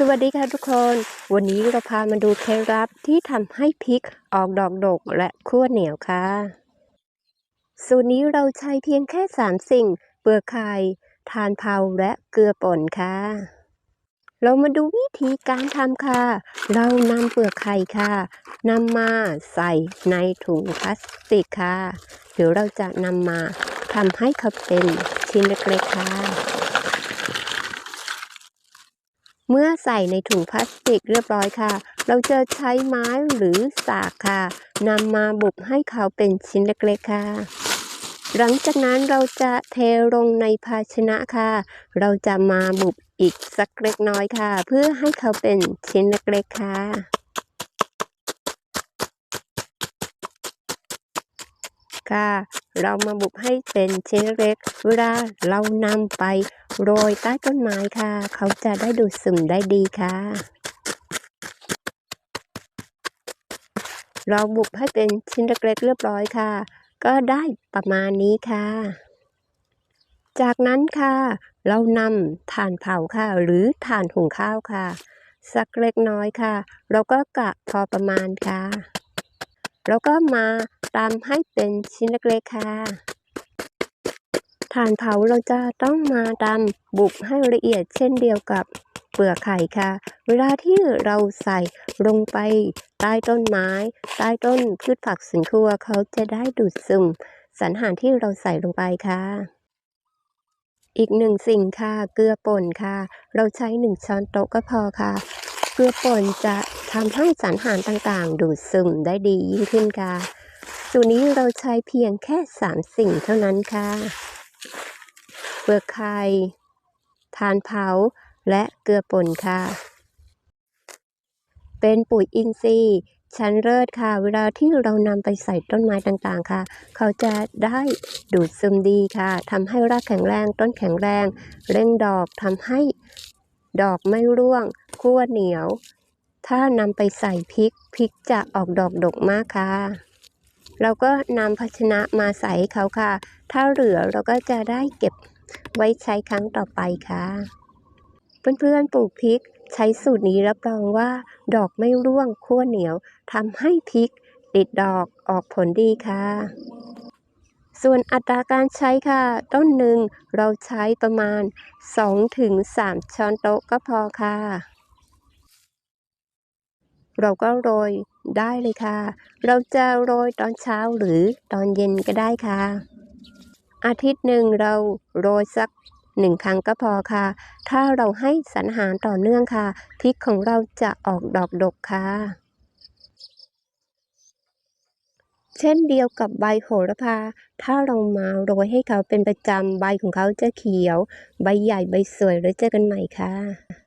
สวัสดีค่ะทุกคน วันนี้เราพามาดูเคล็ดลับที่ทำให้พริกออกดอกดกและคั่วเหนียวค่ะ สูตรนี้เราใช้เพียงแค่ 3 สิ่ง เปลือกไข่ทานเผาและเกลือป่นค่ะ เรามาดูวิธีการทำค่ะ เรานำเปลือกไข่ค่ะนำมาใส่ในถุงพลาสติกค่ะ เดี๋ยวเราจะนำมาทำให้เขาเป็นชิ้นเล็กๆค่ะ เมื่อใส่ในถุงพลาสติกเรียบร้อยค่ะ เราจะใช้ไม้หรือสากค่ะนำมาบุบให้เขาเป็นชิ้นเล็กๆค่ะ หลังจากนั้นเราจะเทลงในภาชนะค่ะ เราจะมาบุบอีกสักเล็กน้อยค่ะ เพื่อให้เขาเป็นชิ้นเล็กๆค่ะค่ะ เรามาบุบให้เป็นชิ้นเล็ก เวลาเรานำไปโรยใต้ต้นไม้ค่ะ เขาจะได้ดูดซึมได้ดีค่ะ เราบุบให้เป็นชิ้นเล็กๆเรียบร้อยค่ะ ก็ได้ประมาณนี้ค่ะ จากนั้นค่ะ เรานำถ่านเผาค่ะ หรือถ่านหุงข้าวค่ะ สักเล็กน้อยค่ะ เราก็กะพอประมาณค่ะ แล้วก็มาตำให้เป็นชิ้นเล็กๆค่ะถ่านเผาเราจะต้องมาตำบุบให้ละเอียดเช่นเดียวกับเปลือกไข่ค่ะ เวลาที่เราใส่ลงไปใต้ต้นไม้ ใต้ต้นพืชผักสวนครัวเขาจะได้ดูดซึมสารอาหารที่เราใส่ลงไปค่ะ อีกหนึ่งสิ่งค่ะ เกลือป่นค่ะ เราใช้หนึ่งช้อนโต๊ะก็พอค่ะ เกลือป่นจะทำให้สารอาหารต่างๆ ดูดซึมได้ดียิ่งขึ้นค่ะสูตรนี้เราใช้เพียงแค่สามสิ่งเท่านั้นค่ะเปลือกไข่ทานเผาและเกลือป่นค่ะ เป็นปุ๋ยอินทรีย์ชั้นเลิศค่ะ เวลาที่เรานำไปใส่ต้นไม้ต่างๆค่ะ เขาจะได้ดูดซึมดีค่ะทำให้รากแข็งแรงต้นแข็งแรง เร่งดอกทำให้ดอกไม่ร่วง คั่วเหนียว ถ้านำไปใส่พริกพริกจะออกดอกดกมากค่ะ เราก็นำภาชนะมาใส่เขาค่ะ ถ้าเหลือเราก็จะได้เก็บไว้ใช้ครั้งต่อไปค่ะ เพื่อนๆปลูกพริกใช้สูตรนี้รับรองว่า ดอกไม่ร่วงขั้วเหนียวทำให้พริกติดดอกออกผลดีค่ะ ส่วนอัตราการใช้ค่ะ ต้นหนึ่งเราใช้ประมาณ 2-3 ช้อนโต๊ะก็พอค่ะ เราก็โรยได้เลยค่ะ เราจะโรยตอนเช้าหรือตอนเย็นก็ได้ค่ะ อาทิตย์หนึ่งเราโรยสักหนึ่งครั้งก็พอค่ะ ถ้าเราให้สารหารต่อเนื่องค่ะ พริกของเราจะออกดอกดกค่ะ เช่นเดียวกับใบโหระพา ถ้าเรามาโรยให้เขาเป็นประจำใบของเขาจะเขียว ใบใหญ่ใบสวยแล้วเจอกันใหม่ค่ะ